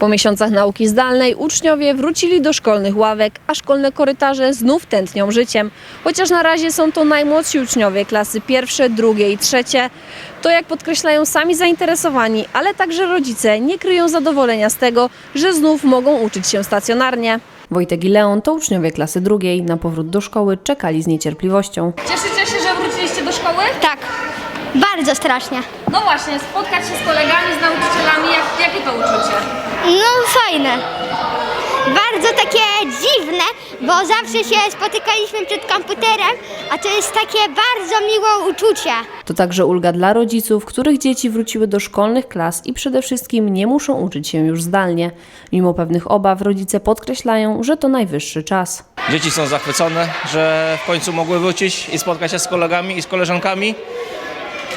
Po miesiącach nauki zdalnej uczniowie wrócili do szkolnych ławek, a szkolne korytarze znów tętnią życiem. Chociaż na razie są to najmłodsi uczniowie klasy pierwsze, drugie i trzecie. To jak podkreślają sami zainteresowani, ale także rodzice nie kryją zadowolenia z tego, że znów mogą uczyć się stacjonarnie. Wojtek i Leon to uczniowie klasy drugiej. Na powrót do szkoły czekali z niecierpliwością że wróciliście do szkoły? Tak, bardzo strasznie. No właśnie, spotkać się z kolegami, z nauczycielami, jak, jakie to uczucie? No fajne. Bardzo takie dziwne, bo zawsze się spotykaliśmy przed komputerem, a to jest takie bardzo miłe uczucie. To także ulga dla rodziców, których dzieci wróciły do szkolnych klas i przede wszystkim nie muszą uczyć się już zdalnie. Mimo pewnych obaw rodzice podkreślają, że to najwyższy czas. Dzieci są zachwycone, że w końcu mogły wrócić i spotkać się z kolegami i z koleżankami.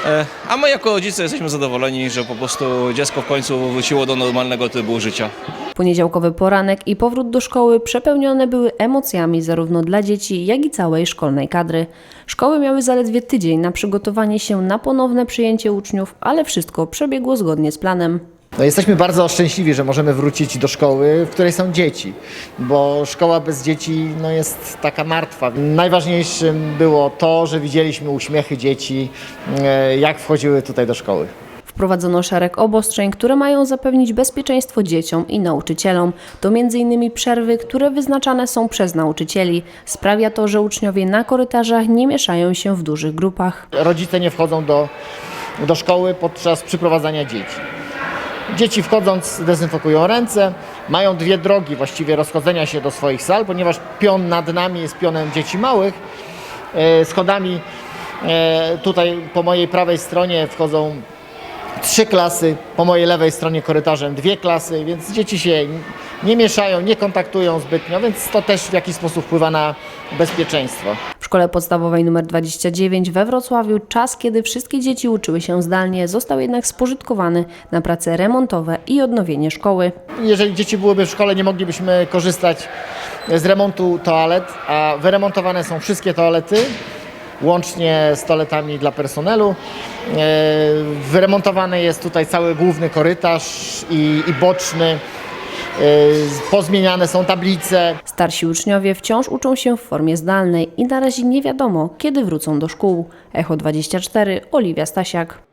E, A my jako rodzice jesteśmy zadowoleni, że po prostu dziecko w końcu wróciło do normalnego trybu życia. Poniedziałkowy poranek i powrót do szkoły przepełnione były emocjami zarówno dla dzieci, jak i całej szkolnej kadry. Szkoły miały zaledwie tydzień na przygotowanie się na ponowne przyjęcie uczniów, ale wszystko przebiegło zgodnie z planem. No jesteśmy bardzo szczęśliwi, że możemy wrócić do szkoły, w której są dzieci, bo szkoła bez dzieci no, jest taka martwa. Najważniejszym było to, że widzieliśmy uśmiechy dzieci, e, jak wchodziły tutaj do szkoły. Wprowadzono szereg obostrzeń, które mają zapewnić bezpieczeństwo dzieciom i nauczycielom. To m.in. przerwy, które wyznaczane są przez nauczycieli. Sprawia to, że uczniowie na korytarzach nie mieszają się w dużych grupach. Rodzice nie wchodzą do, do szkoły podczas przyprowadzania dzieci. Dzieci wchodząc dezynfekują ręce, mają dwie drogi właściwie rozchodzenia się do swoich sal, ponieważ pion nad nami jest pionem dzieci małych. E, Schodami e, tutaj po mojej prawej stronie wchodzą trzy klasy, po mojej lewej stronie korytarzem dwie klasy, więc dzieci się nie mieszają, nie kontaktują zbytnio, więc to też w jakiś sposób wpływa na bezpieczeństwo. Szkole podstawowej nr 29 we Wrocławiu czas, kiedy wszystkie dzieci uczyły się zdalnie, został jednak spożytkowany na prace remontowe i odnowienie szkoły. Jeżeli dzieci byłyby w szkole, nie moglibyśmy korzystać z remontu toalet, a wyremontowane są wszystkie toalety, łącznie z toaletami dla personelu. E, Wyremontowany jest tutaj cały główny korytarz i, i boczny. E, Pozmieniane są tablice. Starsi uczniowie wciąż uczą się w formie zdalnej i na razie nie wiadomo, kiedy wrócą do szkół. Echo 24, Oliwia Stasiak.